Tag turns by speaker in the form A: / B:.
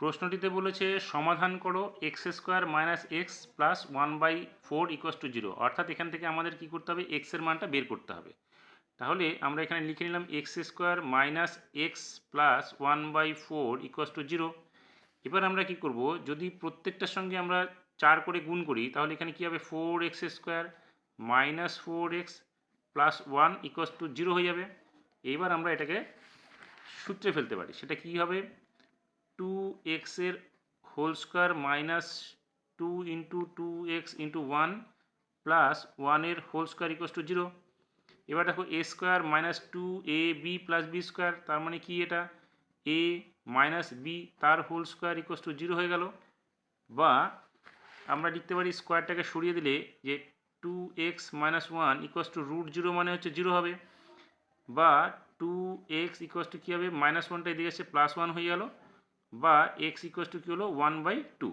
A: প্রশ্নটিতে বলেছে, সমাধান করো x square minus x plus one by four equals to zero অর্থাৎ এখান থেকে আমাদের কি করতে হবে? এক্সের মানটা বের করতে হবে। তাহলে আমরা এখানে লিখে নিলাম x square minus x plus one by four equals to zero এবার আমরা কি করব? যদি প্রত্যেকটার সঙ্গে আমরা চার করে গুণ করি, তাহলে এখানে কী হবে? Four x square minus four x plus one equals to zero হয়ে যাবে। এইবার আমরা এটাকে সূত্রে ফেলতে পারি। সেটা কী হবে? টু এক্সের whole square minus two into two x into one plus ওয়ানের whole square equals to zero এবার দেখো a square minus two a b plus b square তার মানে কি এটা? এ মাইনাস বি তার whole square equals to zero হয়ে গেল। বা আমরা লিখতে পারি স্কোয়ারটাকে সরিয়ে দিলে যে two x minus one equals to root zero মানে হচ্ছে জিরো হবে। বা টু এক্স ইকোয়াস টু কী হবে? মাইনাস ওয়ানটা এদিকে এসে প্লাস ওয়ান হয়ে গেল। বা এক্স ইকোয়াস টু কী হলো ওয়ান বাই টু